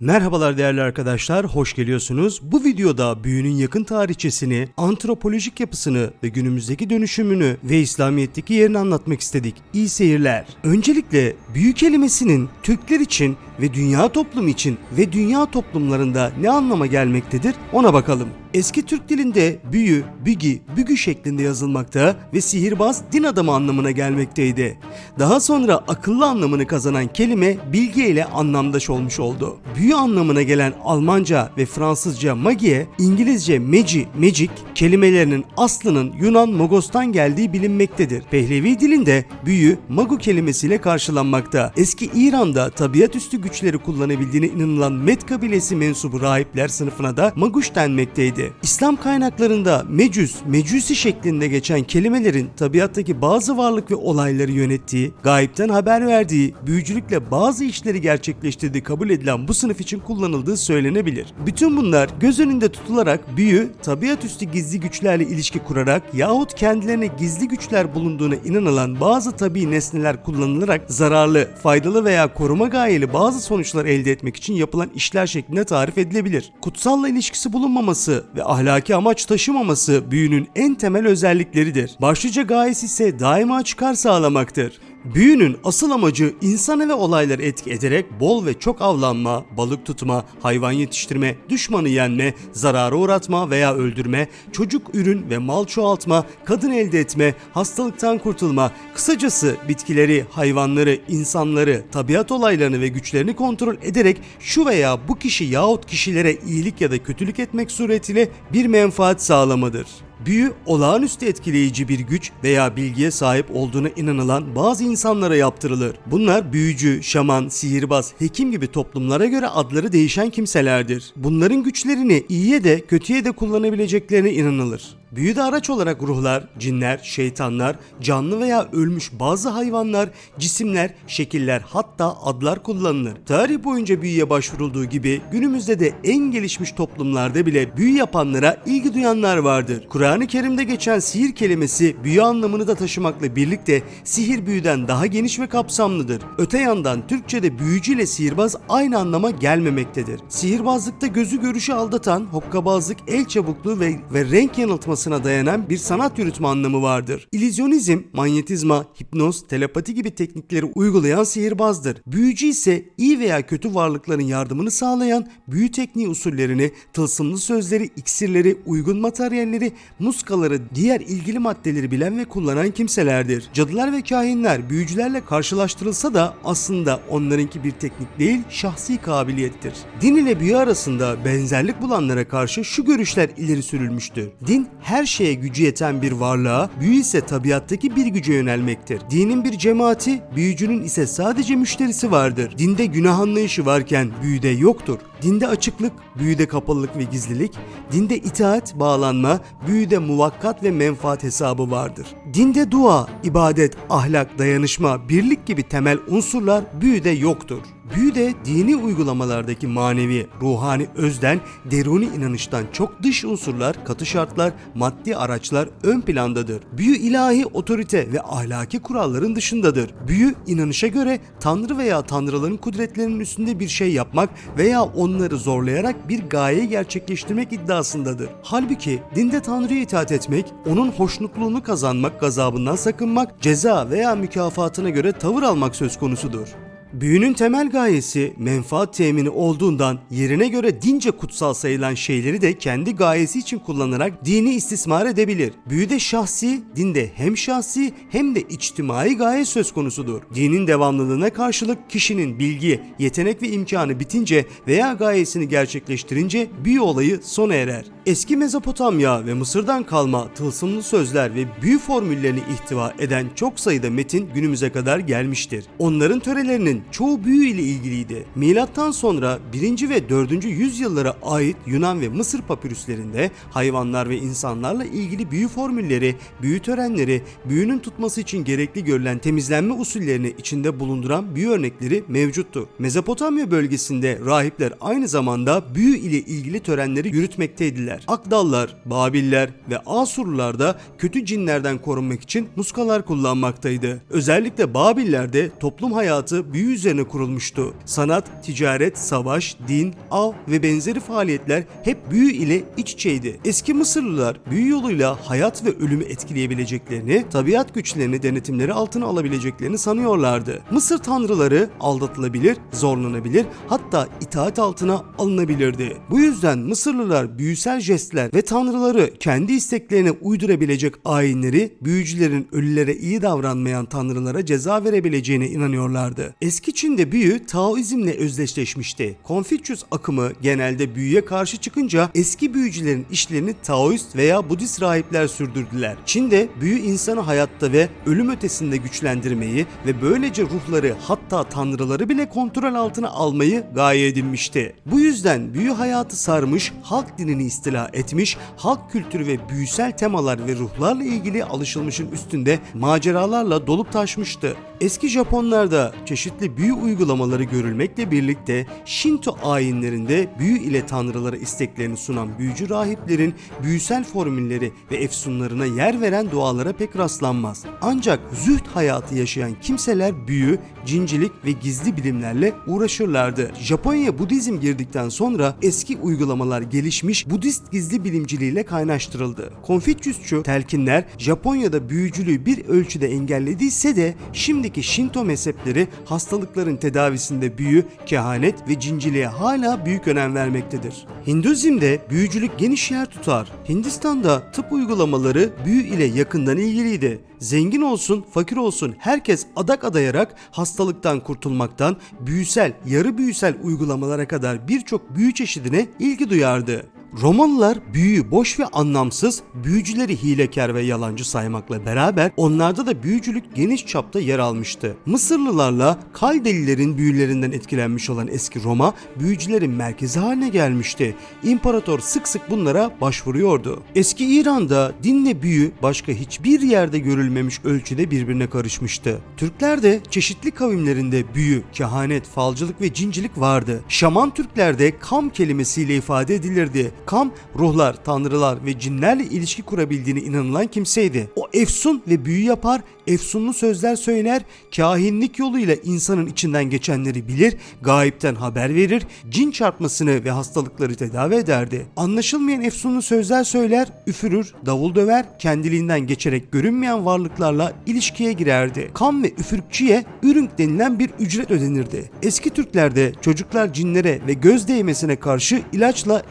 Merhabalar değerli arkadaşlar, hoş geliyorsunuz. Bu videoda büyünün yakın tarihçesini, antropolojik yapısını ve günümüzdeki dönüşümünü ve İslamiyet'teki yerini anlatmak istedik. İyi seyirler. Öncelikle büyü kelimesinin Türkler için ve dünya toplumu için ve dünya toplumlarında ne anlama gelmektedir ona bakalım. Eski Türk dilinde büyü, bügi, bügü şeklinde yazılmakta ve sihirbaz din adamı anlamına gelmekteydi. Daha sonra akıllı anlamını kazanan kelime bilgi ile anlamdaş olmuş oldu. Büyü anlamına gelen Almanca ve Fransızca magie, İngilizce magi, magic kelimelerinin aslının Yunan mogostan geldiği bilinmektedir. Pehlevi dilinde büyü magu kelimesiyle karşılanmakta. Eski İran'da tabiat üstü güçleri kullanabildiğine inanılan Med kabilesi mensubu rahipler sınıfına da maguş denmekteydi. İslam kaynaklarında mecüs, mecusi şeklinde geçen kelimelerin tabiattaki bazı varlık ve olayları yönettiği, gayipten haber verdiği, büyücülükle bazı işleri gerçekleştirdiği kabul edilen bu sınıf için kullanıldığı söylenebilir. Bütün bunlar göz önünde tutularak büyü, tabiat üstü gizli güçlerle ilişki kurarak yahut kendilerine gizli güçler bulunduğuna inanılan bazı tabi nesneler kullanılarak zararlı, faydalı veya koruma gayeli bazı sonuçlar elde etmek için yapılan işler şeklinde tarif edilebilir. Kutsalla ilişkisi bulunmaması ve ahlaki amaç taşımaması büyünün en temel özellikleridir. Başlıca gayesi ise daima çıkar sağlamaktır. Büyünün asıl amacı insana ve olayları etki ederek bol ve çok avlanma, balık tutma, hayvan yetiştirme, düşmanı yenme, zarara uğratma veya öldürme, çocuk ürün ve mal çoğaltma, kadın elde etme, hastalıktan kurtulma, kısacası bitkileri, hayvanları, insanları, tabiat olaylarını ve güçlerini kontrol ederek şu veya bu kişi yahut kişilere iyilik ya da kötülük etmek suretiyle bir menfaat sağlamadır. Büyü olağanüstü etkileyici bir güç veya bilgiye sahip olduğuna inanılan bazı insanlara yaptırılır. Bunlar büyücü, şaman, sihirbaz, hekim gibi toplumlara göre adları değişen kimselerdir. Bunların güçlerini iyiye de kötüye de kullanabileceklerine inanılır. Büyüde araç olarak ruhlar, cinler, şeytanlar, canlı veya ölmüş bazı hayvanlar, cisimler, şekiller hatta adlar kullanılır. Tarih boyunca büyüye başvurulduğu gibi günümüzde de en gelişmiş toplumlarda bile büyü yapanlara ilgi duyanlar vardır. Kur'an-ı Kerim'de geçen sihir kelimesi büyü anlamını da taşımakla birlikte sihir büyüden daha geniş ve kapsamlıdır. Öte yandan Türkçe'de büyücü ile sihirbaz aynı anlama gelmemektedir. Sihirbazlıkta gözü görüşü aldatan, hokkabazlık, el çabukluğu ve, ve renk yanıltmasına dayanan bir sanat yürütme anlamı vardır. İllüzyonizm, manyetizma, hipnoz, telepati gibi teknikleri uygulayan sihirbazdır. Büyücü ise iyi veya kötü varlıkların yardımını sağlayan büyü tekniği usullerini, tılsımlı sözleri, iksirleri, uygun materyalleri, muskaları, diğer ilgili maddeleri bilen ve kullanan kimselerdir. Cadılar ve kahinler büyücülerle karşılaştırılsa da aslında onlarınki bir teknik değil, şahsi kabiliyettir. Din ile büyü arasında benzerlik bulanlara karşı şu görüşler ileri sürülmüştür. Din her şeye gücü yeten bir varlığa, büyü ise tabiattaki bir güce yönelmektir. Dinin bir cemaati, büyücünün ise sadece müşterisi vardır. Dinde günah anlayışı varken büyüde yoktur. Dinde açıklık, büyüde kapalılık ve gizlilik, dinde itaat, bağlanma, büyüde muvakkat ve menfaat hesabı vardır. Dinde dua, ibadet, ahlak, dayanışma, birlik gibi temel unsurlar büyüde yoktur. Büyüde dini uygulamalardaki manevi, ruhani özden, deruni inanıştan çok dış unsurlar, katı şartlar, maddi araçlar ön plandadır. Büyü ilahi otorite ve ahlaki kuralların dışındadır. Büyü inanışa göre tanrı veya tanrıların kudretlerinin üstünde bir şey yapmak veya onları zorlayarak bir gaye gerçekleştirmek iddiasındadır. Halbuki dinde tanrıya itaat etmek, onun hoşnutluğunu kazanmak, gazabından sakınmak, ceza veya mükafatına göre tavır almak söz konusudur. Büyünün temel gayesi menfaat temini olduğundan yerine göre dince kutsal sayılan şeyleri de kendi gayesi için kullanarak dini istismar edebilir. Büyüde şahsi, dinde hem şahsi hem de içtimai gaye söz konusudur. Dinin devamlılığına karşılık kişinin bilgi, yetenek ve imkanı bitince veya gayesini gerçekleştirince büyü olayı sona erer. Eski Mezopotamya ve Mısır'dan kalma tılsımlı sözler ve büyü formüllerini ihtiva eden çok sayıda metin günümüze kadar gelmiştir. Onların törelerinin çoğu büyü ile ilgiliydi. Milattan sonra 1. ve 4. yüzyıllara ait Yunan ve Mısır papirüslerinde hayvanlar ve insanlarla ilgili büyü formülleri, büyü törenleri, büyünün tutması için gerekli görülen temizlenme usullerini içinde bulunduran büyü örnekleri mevcuttur. Mezopotamya bölgesinde rahipler aynı zamanda büyü ile ilgili törenleri yürütmekteydiler. Akdallar, Babiller ve Asurlular da kötü cinlerden korunmak için muskalar kullanmaktaydı. Özellikle Babillerde toplum hayatı büyü üzerine kurulmuştu. Sanat, ticaret, savaş, din, av ve benzeri faaliyetler hep büyü ile iç içeydi. Eski Mısırlılar büyü yoluyla hayat ve ölümü etkileyebileceklerini, tabiat güçlerini denetimleri altına alabileceklerini sanıyorlardı. Mısır tanrıları aldatılabilir, zorlanabilir, hatta itaat altına alınabilirdi. Bu yüzden Mısırlılar büyüsel jestler ve tanrıları kendi isteklerine uydurabilecek ayinleri büyücülerin ölülere iyi davranmayan tanrılara ceza verebileceğine inanıyorlardı. Eski Çin'de büyü Taoizmle özdeşleşmişti. Konfüçyüs akımı genelde büyüye karşı çıkınca eski büyücülerin işlerini Taoist veya Budist rahipler sürdürdüler. Çin'de büyü insanı hayatta ve ölüm ötesinde güçlendirmeyi ve böylece ruhları hatta tanrıları bile kontrol altına almayı gaye edinmişti. Bu yüzden büyü hayatı sarmış, halk dinini istila etmiş, halk kültürü ve büyüsel temalar ve ruhlarla ilgili alışılmışın üstünde maceralarla dolup taşmıştı. Eski Japonlarda çeşitli büyü uygulamaları görülmekle birlikte Shinto ayinlerinde büyü ile tanrılara isteklerini sunan büyücü rahiplerin büyüsel formülleri ve efsunlarına yer veren dualara pek rastlanmaz. Ancak zühd hayatı yaşayan kimseler büyü, cincilik ve gizli bilimlerle uğraşırlardı. Japonya'ya Budizm girdikten sonra eski uygulamalar gelişmiş Budist gizli bilimciliğiyle kaynaştırıldı. Konfüçyüsçü telkinler Japonya'da büyücülüğü bir ölçüde engellediyse de şimdiki Shinto mezhepleri hastalıkların tedavisinde büyü, kehanet ve cinciliğe hala büyük önem vermektedir. Hinduizm'de büyücülük geniş yer tutar. Hindistan'da tıp uygulamaları büyü ile yakından ilgiliydi. Zengin olsun, fakir olsun herkes adak adayarak hastalıktan kurtulmaktan büyüsel, yarı büyüsel uygulamalara kadar birçok büyü çeşidine ilgi duyardı. Romalılar büyüyü boş ve anlamsız, büyücüleri hilekar ve yalancı saymakla beraber onlarda da büyücülük geniş çapta yer almıştı. Mısırlılarla Kaldelilerin büyülerinden etkilenmiş olan eski Roma büyücülerin merkezi haline gelmişti. İmparator sık sık bunlara başvuruyordu. Eski İran'da dinle büyü başka hiçbir yerde görülmemiş ölçüde birbirine karışmıştı. Türkler de çeşitli kavimlerinde büyü, kehanet, falcılık ve cincilik vardı. Şaman Türklerde kam kelimesiyle ifade edilirdi. Kam, ruhlar, tanrılar ve cinlerle ilişki kurabildiğine inanılan kimseydi. O efsun ve büyü yapar, efsunlu sözler söyler, kahinlik yoluyla insanın içinden geçenleri bilir, gayipten haber verir, cin çarpmasını ve hastalıkları tedavi ederdi. Anlaşılmayan efsunlu sözler söyler, üfürür, davul döver, kendiliğinden geçerek görünmeyen varlıklarla ilişkiye girerdi. Kam ve üfürükçüye ürünk denilen bir ücret ödenirdi. Eski Türklerde çocuklar cinlere ve göz değmesine karşı ilaçla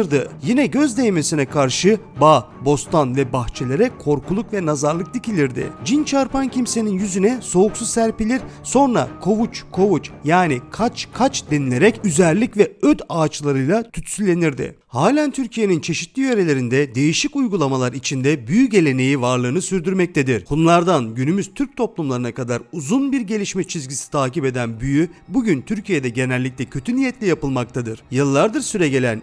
efsunlanırdı. Yine göz değmesine karşı bağ, bostan ve bahçelere korkuluk ve nazarlık dikilirdi. Cin çarpan kimsenin yüzüne soğuk su serpilir, sonra kovuç kovuç yani kaç kaç denilerek üzerlik ve öd ağaçlarıyla tütsülenirdi. Halen Türkiye'nin çeşitli yörelerinde değişik uygulamalar içinde büyü geleneği varlığını sürdürmektedir. Hunlardan günümüz Türk toplumlarına kadar uzun bir gelişme çizgisi takip eden büyü bugün Türkiye'de genellikle kötü niyetle yapılmaktadır. Yıllardır süregelen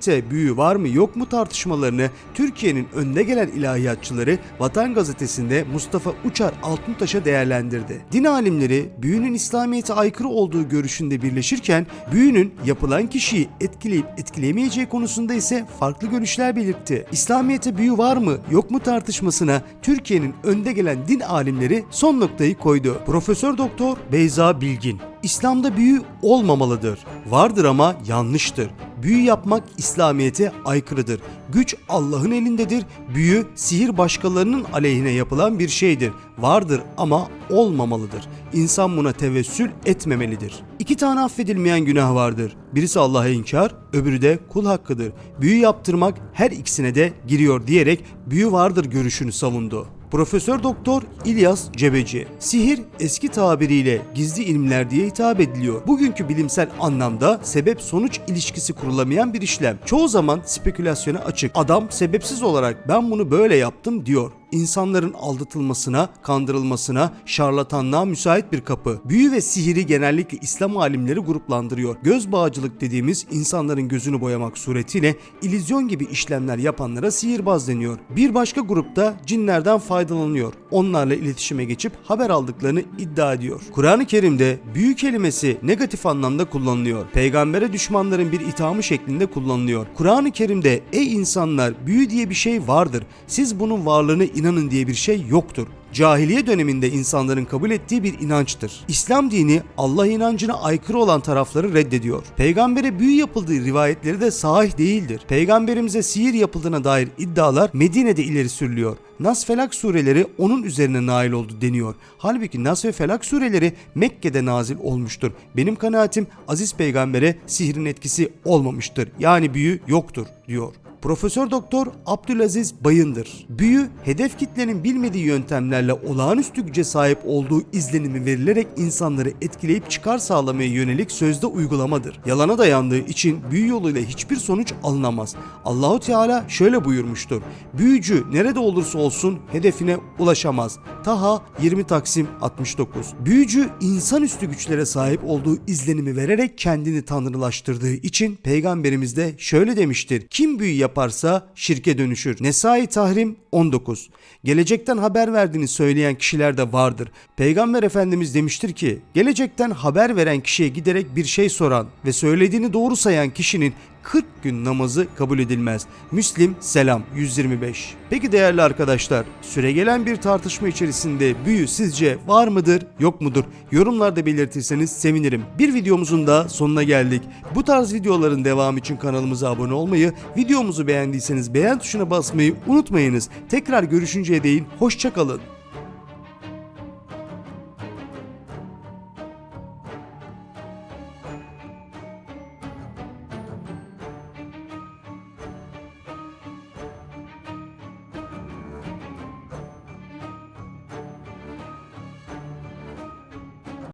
İslamiyet'te büyü var mı yok mu tartışmalarını Türkiye'nin önde gelen ilahiyatçıları Vatan Gazetesi'nde Mustafa Uçar Altıntaş'a değerlendirdi. Din alimleri büyünün İslamiyet'e aykırı olduğu görüşünde birleşirken büyünün yapılan kişiyi etkileyip etkilemeyeceği konusunda ise farklı görüşler belirtti. İslamiyet'e büyü var mı yok mu tartışmasına Türkiye'nin önde gelen din alimleri son noktayı koydu. Profesör Doktor Beyza Bilgin İslam'da büyü olmamalıdır. Vardır ama yanlıştır. Büyü yapmak İslamiyet'e aykırıdır. Güç Allah'ın elindedir. Büyü sihir başkalarının aleyhine yapılan bir şeydir. Vardır ama olmamalıdır. İnsan buna tevessül etmemelidir. İki tane affedilmeyen günah vardır. Birisi Allah'a inkar, öbürü de kul hakkıdır. Büyü yaptırmak her ikisine de giriyor diyerek büyü vardır görüşünü savundu. Profesör Doktor İlyas Cebeci. Sihir eski tabiriyle gizli ilimler diye hitap ediliyor. Bugünkü bilimsel anlamda sebep sonuç ilişkisi kurulamayan bir işlem. Çoğu zaman spekülasyona açık. Adam sebepsiz olarak ben bunu böyle yaptım diyor insanların aldatılmasına, kandırılmasına, şarlatanlığa müsait bir kapı. Büyü ve sihiri genellikle İslam alimleri gruplandırıyor. Göz bağcılık dediğimiz insanların gözünü boyamak suretiyle illüzyon gibi işlemler yapanlara sihirbaz deniyor. Bir başka grupta cinlerden faydalanıyor. Onlarla iletişime geçip haber aldıklarını iddia ediyor. Kur'an-ı Kerim'de büyü kelimesi negatif anlamda kullanılıyor. Peygambere düşmanların bir ithamı şeklinde kullanılıyor. Kur'an-ı Kerim'de ey insanlar büyü diye bir şey vardır. Siz bunun varlığını inanın diye bir şey yoktur. cahiliye döneminde insanların kabul ettiği bir inançtır. İslam dini Allah inancına aykırı olan tarafları reddediyor. Peygambere büyü yapıldığı rivayetleri de sahih değildir. Peygamberimize sihir yapıldığına dair iddialar Medine'de ileri sürülüyor. Nas Felak sureleri onun üzerine nail oldu deniyor. Halbuki Nas ve Felak sureleri Mekke'de nazil olmuştur. Benim kanaatim Aziz Peygamber'e sihrin etkisi olmamıştır. Yani büyü yoktur diyor. Profesör Doktor Abdülaziz Bayındır. Büyü, hedef kitlenin bilmediği yöntemlerle olağanüstü güce sahip olduğu izlenimi verilerek insanları etkileyip çıkar sağlamaya yönelik sözde uygulamadır. Yalana dayandığı için büyü yoluyla hiçbir sonuç alınamaz. Allahu Teala şöyle buyurmuştur. Büyücü nerede olursa olsun hedefine ulaşamaz. Taha 20 Taksim 69. Büyücü insanüstü güçlere sahip olduğu izlenimi vererek kendini tanrılaştırdığı için peygamberimiz de şöyle demiştir. Kim büyü yaparsa şirke dönüşür. Nesai Tahrim 19. Gelecekten haber verdiğini söyleyen kişiler de vardır. Peygamber Efendimiz demiştir ki, gelecekten haber veren kişiye giderek bir şey soran ve söylediğini doğru sayan kişinin 40 gün namazı kabul edilmez. Müslim Selam 125. Peki değerli arkadaşlar, süregelen bir tartışma içerisinde büyü sizce var mıdır, yok mudur? Yorumlarda belirtirseniz sevinirim. Bir videomuzun da sonuna geldik. Bu tarz videoların devamı için kanalımıza abone olmayı, videomuzu beğendiyseniz beğen tuşuna basmayı unutmayınız. Tekrar görüşünceye değin hoşçakalın.